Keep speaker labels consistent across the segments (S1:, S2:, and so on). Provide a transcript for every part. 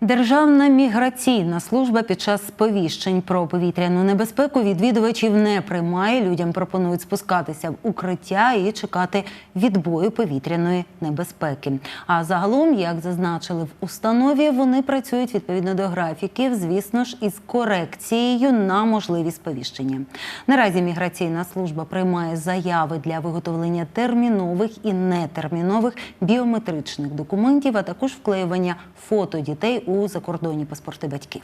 S1: Державна міграційна служба під час сповіщень про повітряну небезпеку відвідувачів не приймає. Людям пропонують спускатися в укриття і чекати відбою повітряної небезпеки. А загалом, як зазначили в установі, вони працюють відповідно до графіків, звісно ж, із корекцією на можливі сповіщення. Наразі міграційна служба приймає заяви для виготовлення термінових і нетермінових біометричних документів, а також вклеювання фото дітей у закордонні паспорти батьків.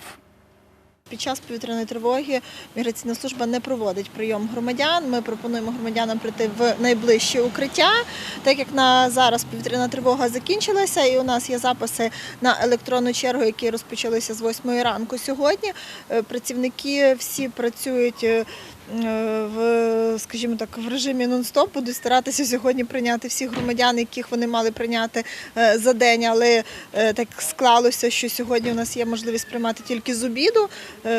S2: Під час повітряної тривоги міграційна служба не проводить прийом громадян. Ми пропонуємо громадянам прийти в найближче укриття. Так як на зараз повітряна тривога закінчилася, і у нас є записи на електронну чергу, які розпочалися з 8 ранку сьогодні. Е, Працівники всі працюють. Е, В, скажімо так, в режимі нон-стоп будуть старатися сьогодні прийняти всіх громадян, яких вони мали прийняти е, за день, але е, так склалося, що сьогодні у нас є можливість приймати тільки з обіду.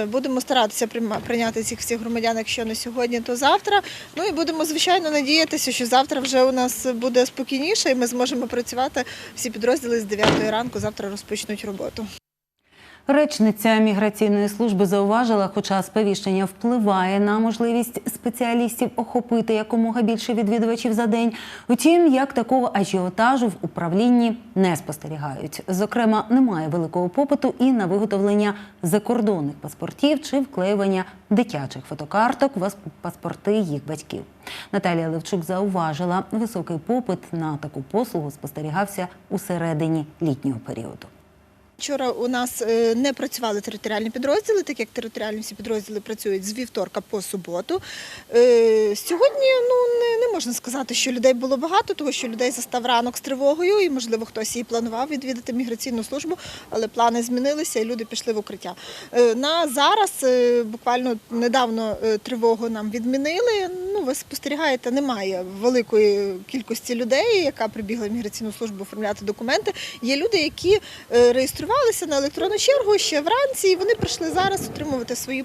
S2: Будемо старатися прийняти цих всіх громадян, якщо не сьогодні, то завтра. Ну і будемо звичайно надіятися, що завтра вже у нас буде спокійніше, і ми зможемо працювати. Всі підрозділи з 9 ранку завтра розпочнуть роботу.
S1: Речниця міграційної служби зауважила, хоча сповіщення впливає на можливість спеціалістів охопити якомога більше відвідувачів за день. Утім, як такого ажіотажу в управлінні не спостерігають. Зокрема, немає великого попиту і на виготовлення закордонних паспортів чи вклеювання дитячих фотокарток в паспорти їх батьків. Наталія Левчук зауважила, високий попит на таку послугу спостерігався у середині літнього періоду.
S2: Вчора у нас е, не працювали територіальні підрозділи, так як територіальні всі підрозділи працюють з вівторка по суботу. Е, Сьогодні ну не, можна сказати, що людей було багато, тому що людей застав ранок з тривогою, і можливо хтось і планував відвідати міграційну службу, але плани змінилися, і люди пішли в укриття. Е, На зараз е, буквально недавно е, тривогу нам відмінили. Ну ви спостерігаєте, немає великої кількості людей, яка прибігла в міграційну службу оформляти документи. Є люди, які реєструвалися на електронну чергу ще вранці, і вони прийшли зараз отримувати свої